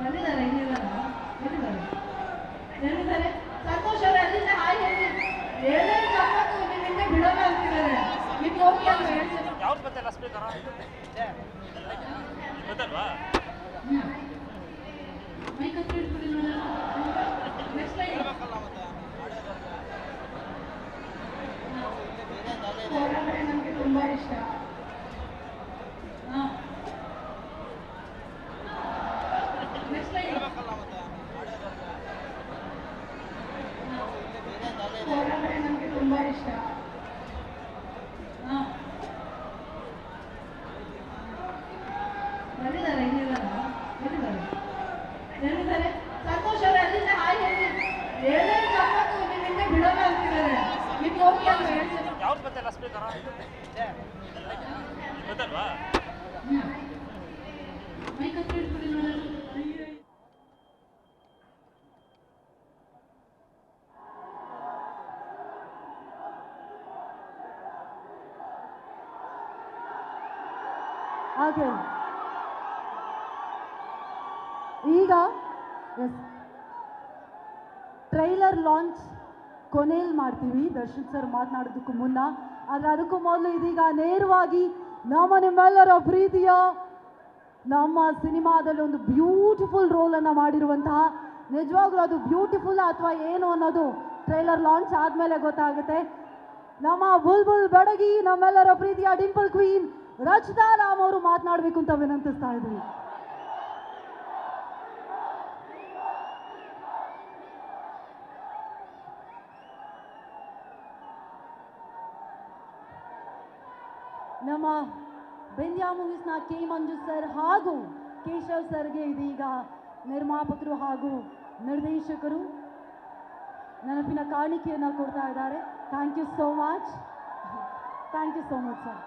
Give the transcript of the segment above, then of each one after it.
ಬಂದಿದ್ದಾರೆ ಎಲ್ಲಿದ್ದಾರೆ ಎಲ್ಲಿದ್ದಾರೆ ಸಂತೋಷ್ ಅವ್ರೆ ಅಲ್ಲಿಂದ ಹಾಯ್ ಹೇಳಿ. ಏನೇನು ಚಪ್ಪತ್ತು ನೀವು ಬಿಡೋಣ ಅಂತಿದ್ದಾರೆ ನಿಮ್ಗೆ ಹೋಗಿ ಅಂತ ಹೇಳ್ತೀನಿ ಯಾವ್ದು ಗೊತ್ತಿಲ್ಲ ಸ್ಪೀಕರ್ ಗೊತ್ತಲ್ವಾ? ಮೈಕ್ ನೆಕ್ಸ್ಟ್ ಲೈನ್ ಹೋರಾಟ ನನಗೆ ತುಂಬಾ ಇಷ್ಟ ಹಾ ನೆಕ್ಸ್ಟ್ ಲೈನ್ ಹೋರಾಟ ನನಗೆ ತುಂಬಾ ಇಷ್ಟ ಹಾ ಬಂದಿದ್ದಾರೆ ಎಲ್ಲಿದ್ದಾರೆ ಎಲ್ಲಿದ್ದಾರೆ ಎಲ್ಲಿದ್ದಾರೆ ಸಂತೋಷ್ ಅವ್ರೆ ಅಲ್ಲಿಂದ ಹಾಯ್ ಹೇಳಿ ಏನೇನು ಚಪ್ಪತ್ತು ನೀವು ಹಿಂದೆ ಬಿಡೋಲ್ಲ ಅಂತಿದ್ದಾರೆ ನಿಮ್ಗೆ ಹೋಗಿ ಅಂತ ಹೇಳ್ತೀನಿ ಯಾವ್ದು ಗೊತ್ತಿಲ್ಲ ಸ್ಪೀಕರ್ ಗೊತ್ತಲ್ವಾ? ಹಾಗೆ. ಈಗ ಎಸ್ ಟ್ರೈಲರ್ ಲಾಂಚ್ ಕೊನೆಯಲ್ಲಿ ಮಾಡ್ತೀವಿ. ದರ್ಶನ್ ಸರ್ ಮಾತನಾಡೋದಕ್ಕೂ ಮುನ್ನ. ಆದರೆ ಅದಕ್ಕೂ ಮೊದಲು ಇದೀಗ ನೇರವಾಗಿ ನಮ್ಮ ನಿಮ್ಮೆಲ್ಲರ ಪ್ರೀತಿಯ ನಮ್ಮ ಸಿನಿಮಾದಲ್ಲಿ ಒಂದು ಬ್ಯೂಟಿಫುಲ್ ರೋಲನ್ನು ಮಾಡಿರುವಂತಹ ನಿಜವಾಗ್ಲೂ ಅದು ಬ್ಯೂಟಿಫುಲ್ ಅಥವಾ ಏನು ಅನ್ನೋದು ಟ್ರೈಲರ್ ಲಾಂಚ್ ಆದಮೇಲೆ ಗೊತ್ತಾಗುತ್ತೆ. ನಮ್ಮ ಬುಲ್ಬುಲ್ ಬಡಗಿ, ನಮ್ಮೆಲ್ಲರ ಪ್ರೀತಿಯ ಡಿಂಪಲ್ ಕ್ವೀನ್ ರಚಿತಾ ರಾಮ್ ಅವರು ಮಾತನಾಡಬೇಕು ಅಂತ ವಿನಂತಿಸ್ತಾ ಇದ್ದೀವಿ ನಮ್ಮ ಬೆಂದ್ಯಾ ಮೂವೀಸ್ನ ಕೆ ಮಂಜು ಸರ್ ಹಾಗೂ ಕೇಶವ್ ಸರ್ಗೆ ಇದೀಗ ನಿರ್ಮಾಪಕರು ಹಾಗೂ ನಿರ್ದೇಶಕರು ನೆನಪಿನ ಕಾಣಿಕೆಯನ್ನು ಕೊಡ್ತಾ ಇದ್ದಾರೆ. Thank you so much thank you so much sir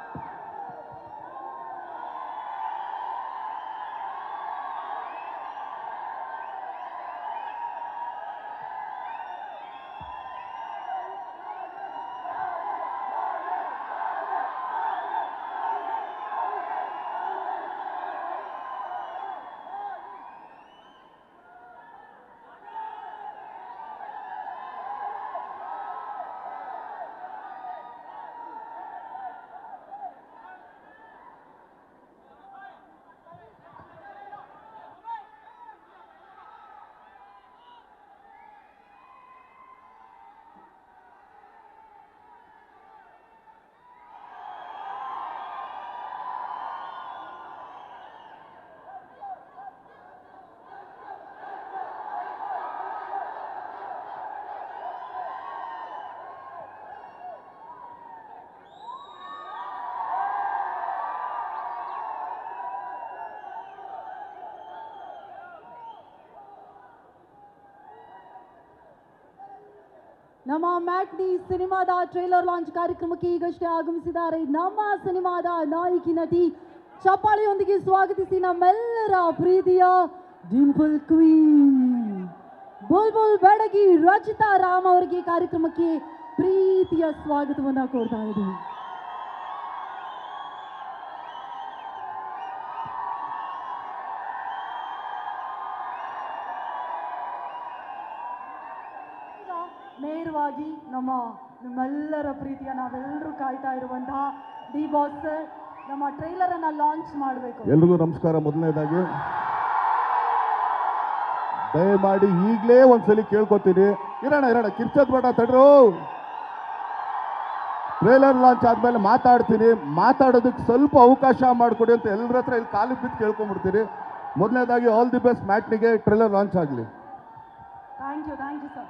ನಮ್ಮ ಮ್ಯಾಟ್ನಿ ಸಿನಿಮಾದ ಟ್ರೈಲರ್ ಲಾಂಚ್ ಕಾರ್ಯಕ್ರಮಕ್ಕೆ ಈಗಷ್ಟೇ ಆಗಮಿಸಿದ್ದಾರೆ. ನಮ್ಮ ಸಿನಿಮಾದ ನಾಯಕಿ ನಟಿ ಚಪ್ಪಾಳಿಯೊಂದಿಗೆ ಸ್ವಾಗತಿಸಿ ನಮ್ಮೆಲ್ಲರ ಪ್ರೀತಿಯ ಡಿಂಪಲ್ ಕ್ವೀನ್. ಬುಲ್ಬುಲ್ ಬೆಡಗಿ ರಚಿತಾ ರಾಮ್ ಅವರಿಗೆ ಕಾರ್ಯಕ್ರಮಕ್ಕೆ ಪ್ರೀತಿಯ ಸ್ವಾಗತವನ್ನು ಕೋರ್ತಾ ಇದ್ದೀವಿ. ನೇರವಾಗಿ ನಮ್ಮ ನಿಮ್ಮೆಲ್ಲರ ಪ್ರೀತಿಯ ನಾವೆಲ್ಲರೂ ಕಾಯ್ತಾ ಇರುವಂತಹ ಡಿ ಬಾಸ್ ಸರ್ ನಮ್ಮ ಟ್ರೈಲರ್ ಅನ್ನ ಲಾಂಚ್ ಮಾಡಬೇಕು. ಎಲ್ರಿಗೂ ನಮಸ್ಕಾರ. ಮೊದಲನೇದಾಗಿ ದಯಮಾಡಿ ಈಗಲೇ ಒಂದ್ಸಲಿ ಕೇಳ್ಕೊತೀನಿ. ಇರೋಣ ಇರೋಣ ಕಿರ್ಚದ್ ಬೇಡ ತಡ್ರು. ಟ್ರೇಲರ್ ಲಾಂಚ್ ಆದ್ಮೇಲೆ ಮಾತಾಡ್ತೀನಿ. ಮಾತಾಡೋದಕ್ಕೆ ಸ್ವಲ್ಪ ಅವಕಾಶ ಮಾಡಿಕೊಡಿ ಅಂತ ಎಲ್ಲರ ಹತ್ರ ಇಲ್ಲಿ ಕಾಲಿಗೆ ಬಿದ್ದು ಕೇಳ್ಕೊಂಬಿಡ್ತೀನಿ. ಮೊದಲನೇದಾಗಿ ಆಲ್ ದಿ ಬೆಸ್ಟ್ ಮ್ಯಾಟ್ನಿಗೆ ಟ್ರೇಲರ್ ಲಾಂಚ್ ಆಗಲಿ. Thank you thank you sir